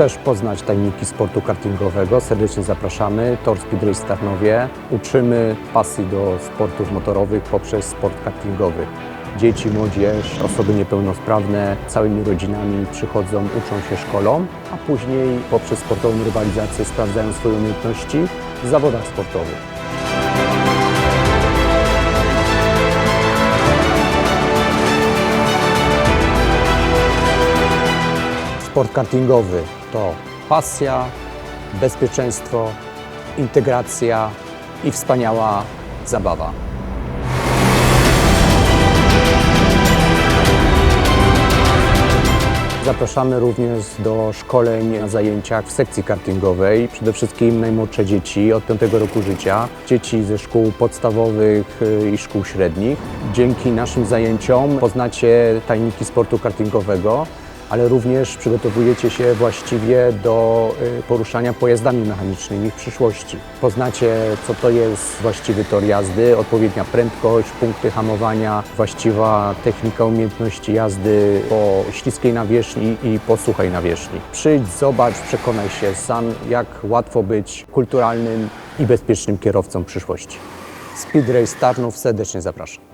Chcesz poznać tajniki sportu kartingowego? Serdecznie zapraszamy. Tor Speed Race Tarnowie. Uczymy pasji do sportów motorowych poprzez sport kartingowy. Dzieci, młodzież, osoby niepełnosprawne całymi rodzinami przychodzą, uczą się szkolą, a później poprzez sportową rywalizację sprawdzają swoje umiejętności w zawodach sportowych. Sport kartingowy to pasja, bezpieczeństwo, integracja i wspaniała zabawa. Zapraszamy również do szkoleń na zajęciach w sekcji kartingowej. Przede wszystkim najmłodsze dzieci od 5 roku życia, dzieci ze szkół podstawowych y, i szkół średnich. Dzięki naszym zajęciom poznacie tajniki sportu kartingowego, ale również przygotowujecie się właściwie do y, poruszania pojazdami mechanicznymi w przyszłości. Poznacie, co to jest właściwy tor jazdy, odpowiednia prędkość, punkty hamowania, właściwa technika umiejętności jazdy po śliskiej nawierzchni i po suchej nawierzchni. Przyjdź, zobacz, przekonaj się sam, jak łatwo być kulturalnym i bezpiecznym kierowcą przyszłości. Speed Race Tarnów serdecznie zapraszam.